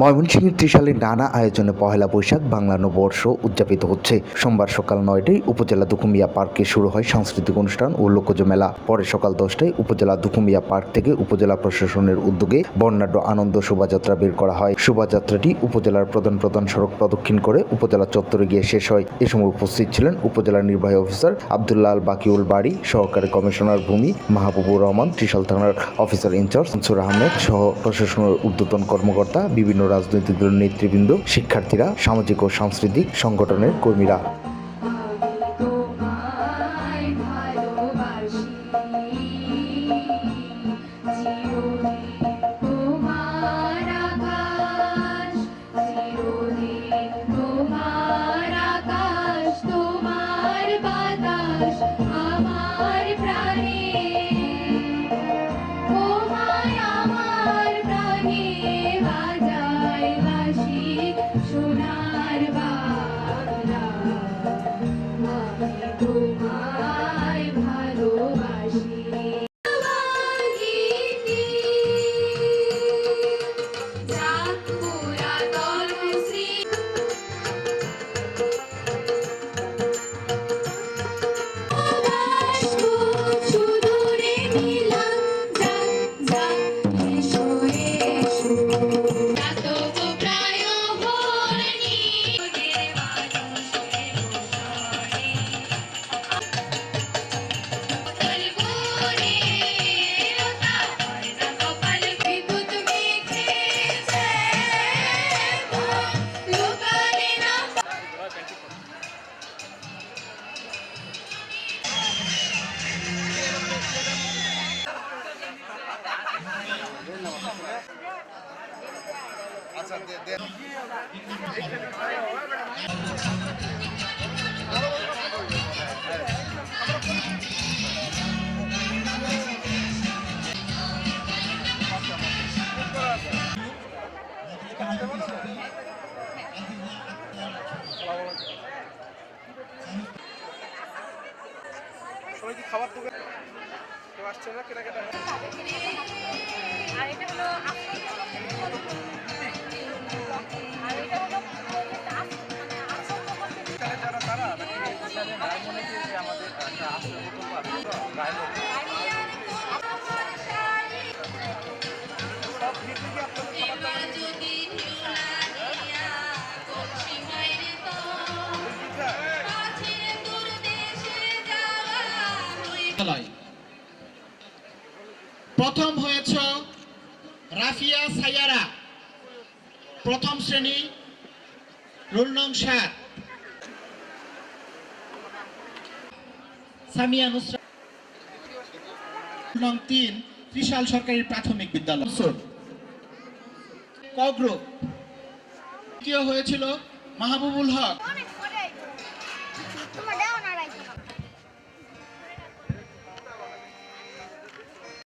ময়মনসিংহের ত্রিশালে নানা আয়োজনে পহেলা বৈশাখ বাংলা নববর্ষ উদযাপিত হচ্ছে। সোমবার সকাল নয়টায় উপজেলা দুকুমিয়া পার্কে শুরু হয় সাংস্কৃতিক অনুষ্ঠান ও লোকজ মেলা। পরে সকাল দশটায় উপজেলা দুকুমিয়া পার্ক থেকে উপজেলা প্রশাসনের উদ্যোগে বর্ণাঢ্য আনন্দ শোভাযাত্রা বের করা হয়। শোভাযাত্রাটি উপজেলার প্রধান প্রধান সড়ক প্রদক্ষিণ করে উপজেলা চত্বরে গিয়ে শেষ হয়। এ সময় উপস্থিত ছিলেন উপজেলা নির্বাহী অফিসার আবদুল্লাহ বাকিউল বাড়ি, সহকারী কমিশনার ভূমি মাহবুবুর রহমান, ত্রিশাল থানার অফিসার ইনচার্জ মনসুর আহমেদ সহ প্রশাসনের ঊর্ধ্বতন কর্মকর্তা, বিভিন্ন রাজনৈতিক দলের নেতৃবৃন্দ শিক্ষার্থীরা সামাজিক ও সাংস্কৃতিক সংগঠনের কর্মীরা। সবাই কি খাবার দেবে? কেউ আসছে না কেনাকাটা আর এটা হলো প্রথম হয়েছ রাফিয়া সাইয়ারা। প্রথম শ্রেণি রোল নং সাত সামিয়া নুসরা নং তিন ত্রিশাল সরকারি প্রাথমিক বিদ্যালয়। ক গ্রুপ হয়েছিল মাহবুবুল হক।